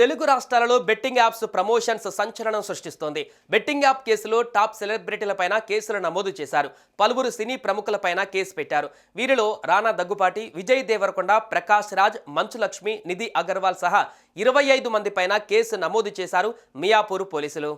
తెలుగు రాష్ట్రాలలో betting apps promotions సంచలనం సృష్టిస్తోంది. బెట్టింగ్ యాప్ కేసులో టాప్ సెలబ్రిటీలపైన కేసులు నమోదు చేశారు. పలువురు సినీ ప్రముఖులపైన కేసు పెట్టారు. వీరిలో రానా దగ్గుపాటి విజయ్ దేవరకొండ ప్రకాష్ రాజ్ మంచు లక్ష్మి నిధి అగర్వాల్ సహా ఇరవై ఐదు మంది పైన కేసు నమోదు చేశారు మియాపూర్ పోలీసులు.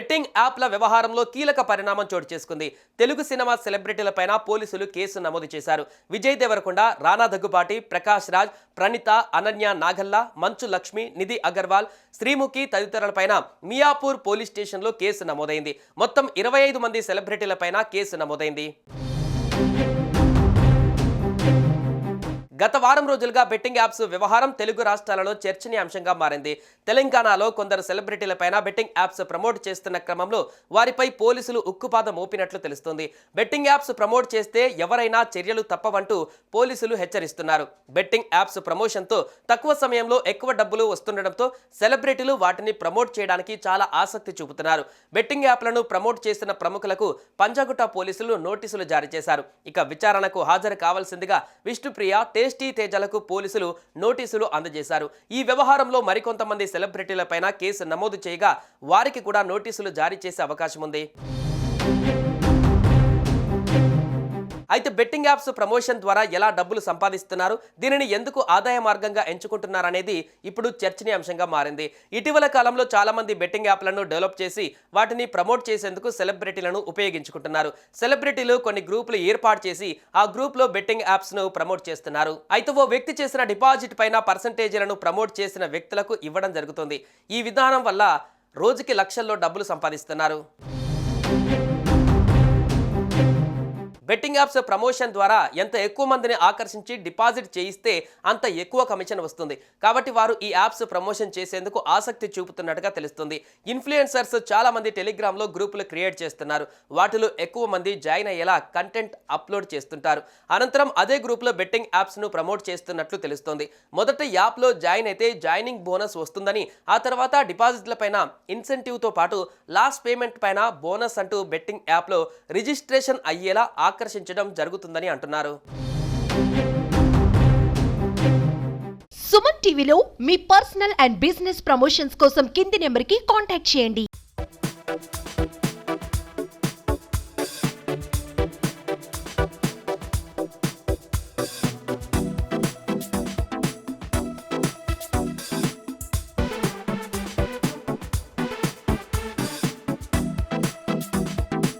బెట్టింగ్ యాప్ల వ్యవహారంలో కీలక పరిణామం చోటు చేసుకుంది. తెలుగు సినిమా సెలబ్రిటీలపైన పోలీసులు కేసు నమోదు చేశారు. విజయ్ దేవరకొండ రానా దగ్గుబాటి ప్రకాష్ రాజ్ ప్రణిత అనన్య నాగల్లా మంచు లక్ష్మి నిధి అగర్వాల్ శ్రీముఖి తదితరులపైన మియాపూర్ పోలీస్ స్టేషన్లో కేసు నమోదైంది. మొత్తం ఇరవై ఐదు మంది సెలబ్రిటీలపైన కేసు నమోదైంది. గత వారం రోజులుగా బెట్టింగ్ యాప్స్ వ్యవహారం తెలుగు రాష్ట్రాలలో చర్చనీయాంశంగా మారింది. తెలంగాణలో కొందరు సెలబ్రిటీలపైన బెట్టింగ్ యాప్స్ ప్రమోట్ చేస్తున్న క్రమంలో వారిపై పోలీసులు ఉక్కుపాదం మోపినట్లు తెలుస్తుంది. బెట్టింగ్ యాప్స్ ప్రమోట్ చేస్తే ఎవరైనా చర్యలు తప్పవంటూ పోలీసులు హెచ్చరిస్తున్నారు. బెట్టింగ్ యాప్స్ ప్రమోషన్తో తక్కువ సమయంలో ఎక్కువ డబ్బులు వస్తుండటంతో సెలబ్రిటీలు వాటిని ప్రమోట్ చేయడానికి చాలా ఆసక్తి చూపుతున్నారు. బెట్టింగ్ యాప్లను ప్రమోట్ చేస్తున్న ప్రముఖులకు పంజాగుట్ట పోలీసులు నోటీసులు జారీ చేశారు. ఇక విచారణకు హాజరు కావాల్సిందిగా విష్ణుప్రియ టేస్ట్ తేజలకు పోలీసులు నోటీసులు అందజేశారు. ఈ వ్యవహారంలో మరికొంతమంది సెలబ్రిటీలపైన కేసు నమోదు చేయగా వారికి కూడా నోటీసులు జారీ చేసే అవకాశం ఉంది అయితే బెట్టింగ్ యాప్స్ ప్రమోషన్ ద్వారా ఎలా డబ్బులు సంపాదిస్తున్నారు దీనిని ఎందుకు ఆదాయ మార్గంగా ఎంచుకుంటున్నారనేది ఇప్పుడు చర్చనీయాంశంగా మారింది. ఇటీవల కాలంలో చాలామంది బెట్టింగ్ యాప్లను డెవలప్ చేసి వాటిని ప్రమోట్ చేసేందుకు సెలబ్రిటీలను ఉపయోగించుకుంటున్నారు. సెలబ్రిటీలు కొన్ని గ్రూపులు ఏర్పాటు చేసి ఆ గ్రూప్లో బెట్టింగ్ యాప్స్ను ప్రమోట్ చేస్తున్నారు. అయితే ఓ వ్యక్తి చేసిన డిపాజిట్ పైన పర్సంటేజీలను ప్రమోట్ చేసిన వ్యక్తులకు ఇవ్వడం జరుగుతుంది. ఈ విధానం వల్ల రోజుకి లక్షల్లో డబ్బులు సంపాదిస్తున్నారు. బెట్టింగ్ యాప్స్ ప్రమోషన్ ద్వారా ఎంత ఎక్కువ మందిని ఆకర్షించి డిపాజిట్ చేయిస్తే అంత ఎక్కువ కమిషన్ వస్తుంది. కాబట్టి వారు ఈ యాప్స్ ప్రమోషన్ చేసేందుకు ఆసక్తి చూపుతున్నట్టుగా తెలుస్తుంది. ఇన్ఫ్లుయెన్సర్స్ చాలా మంది టెలిగ్రామ్లో గ్రూపులు క్రియేట్ చేస్తున్నారు. వాటిలో ఎక్కువ మంది జాయిన్ అయ్యేలా కంటెంట్ అప్లోడ్ చేస్తుంటారు. అనంతరం అదే గ్రూప్లో బెట్టింగ్ యాప్స్ను ప్రమోట్ చేస్తున్నట్లు తెలుస్తుంది. మొదట యాప్లో జాయిన్ అయితే జాయినింగ్ బోనస్ వస్తుందని ఆ తర్వాత డిపాజిట్ల పైన ఇన్సెంటివ్తో పాటు లాస్ట్ పేమెంట్ పైన బోనస్ అంటూ బెట్టింగ్ యాప్లో రిజిస్ట్రేషన్ అయ్యేలా ఆకర్షించడం జరుగుతుందని అంటున్నారు. సుమన్ టీవీలో మీ పర్సనల్ అండ్ బిజినెస్ ప్రమోషన్స్ కోసం కింది నెంబర్కి కాంటాక్ట్ చేయండి.